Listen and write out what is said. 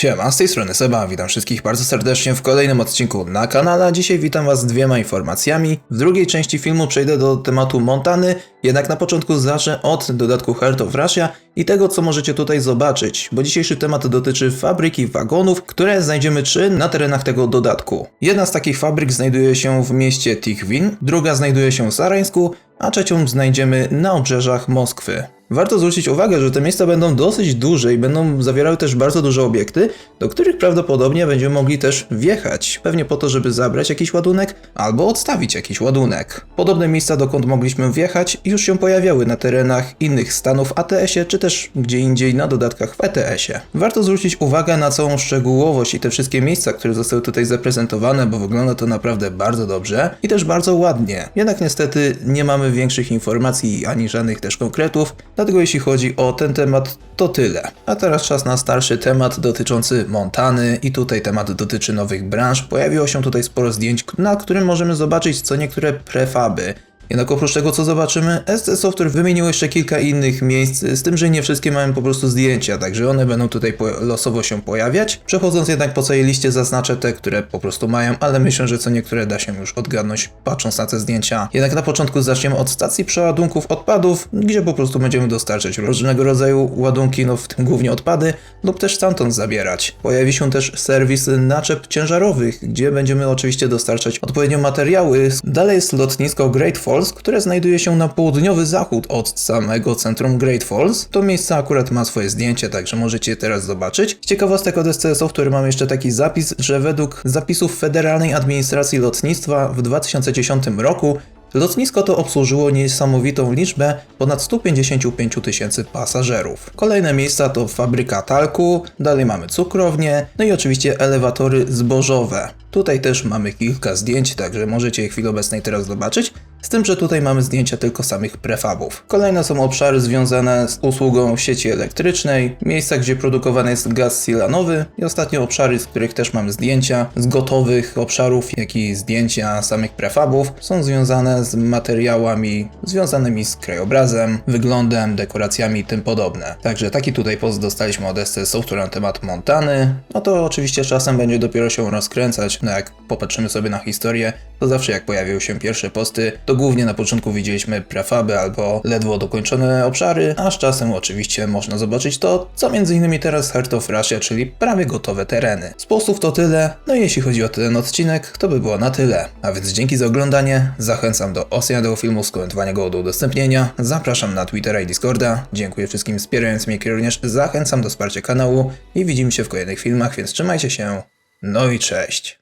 Siema, z tej strony Seba, witam wszystkich bardzo serdecznie w kolejnym odcinku na kanale. Dzisiaj witam was z dwiema informacjami. W drugiej części filmu przejdę do tematu Montany, jednak na początku zacznę od dodatku Heart of Russia i tego, co możecie tutaj zobaczyć, bo dzisiejszy temat dotyczy fabryki wagonów, które znajdziemy trzy na terenach tego dodatku. Jedna z takich fabryk znajduje się w mieście Tichwin, druga znajduje się w Sarańsku, a trzecią znajdziemy na obrzeżach Moskwy. Warto zwrócić uwagę, że te miejsca będą dosyć duże i będą zawierały też bardzo duże obiekty, do których prawdopodobnie będziemy mogli też wjechać. Pewnie po to, żeby zabrać jakiś ładunek albo odstawić jakiś ładunek. Podobne miejsca, dokąd mogliśmy wjechać, już się pojawiały na terenach innych stanów w ATS-ie, czy też gdzie indziej na dodatkach w ETS-ie. Warto zwrócić uwagę na całą szczegółowość i te wszystkie miejsca, które zostały tutaj zaprezentowane, bo wygląda to naprawdę bardzo dobrze i też bardzo ładnie. Jednak niestety nie mamy większych informacji ani żadnych też konkretów, dlatego jeśli chodzi o ten temat, to tyle. A teraz czas na starszy temat dotyczący Montany i tutaj temat dotyczy nowych branż. Pojawiło się tutaj sporo zdjęć, na którym możemy zobaczyć co niektóre prefaby. Jednak oprócz tego, co zobaczymy, SC Software wymienił jeszcze kilka innych miejsc, z tym, że nie wszystkie mają po prostu zdjęcia, także one będą tutaj losowo się pojawiać. Przechodząc jednak po całej liście zaznaczę te, które po prostu mają, ale myślę, że co niektóre da się już odgadnąć patrząc na te zdjęcia. Jednak na początku zaczniemy od stacji przeładunków odpadów, gdzie po prostu będziemy dostarczać różnego rodzaju ładunki, no w tym głównie odpady, lub też stamtąd zabierać. Pojawi się też serwis naczep ciężarowych, gdzie będziemy oczywiście dostarczać odpowiednio materiały. Dalej jest lotnisko Great Falls, które znajduje się na południowy zachód od samego centrum Great Falls. To miejsce akurat ma swoje zdjęcie, także możecie je teraz zobaczyć. Z ciekawostek od SC Software mam jeszcze taki zapis, że według zapisów Federalnej Administracji Lotnictwa w 2010 roku Lotnisko to obsłużyło niesamowitą liczbę ponad 155 tysięcy pasażerów. Kolejne miejsca to fabryka talku, dalej mamy cukrownię, no i oczywiście elewatory zbożowe. Tutaj też mamy kilka zdjęć, także możecie je w chwili obecnej teraz zobaczyć. Z tym, że tutaj mamy zdjęcia tylko samych prefabów. Kolejne są obszary związane z usługą sieci elektrycznej, miejsca, gdzie produkowany jest gaz silanowy i ostatnie obszary, z których też mamy zdjęcia z gotowych obszarów, jak i zdjęcia samych prefabów są związane z materiałami związanymi z krajobrazem, wyglądem, dekoracjami i tym podobne. Także taki tutaj post dostaliśmy od SC Software na temat Montany. No to oczywiście czasem będzie dopiero się rozkręcać, no jak popatrzymy sobie na historię, to zawsze jak pojawiły się pierwsze posty, to głównie na początku widzieliśmy prefaby albo ledwo dokończone obszary, a z czasem oczywiście można zobaczyć to, co innymi teraz Heart of Russia, czyli prawie gotowe tereny. Z postów to tyle, no i jeśli chodzi o ten odcinek, to by było na tyle. A więc dzięki za oglądanie, zachęcam do oceny tego filmu, skomentowania go do udostępnienia, zapraszam na Twittera i Discorda, dziękuję wszystkim wspierającym, jak również zachęcam do wsparcia kanału i widzimy się w kolejnych filmach, więc trzymajcie się, no i cześć.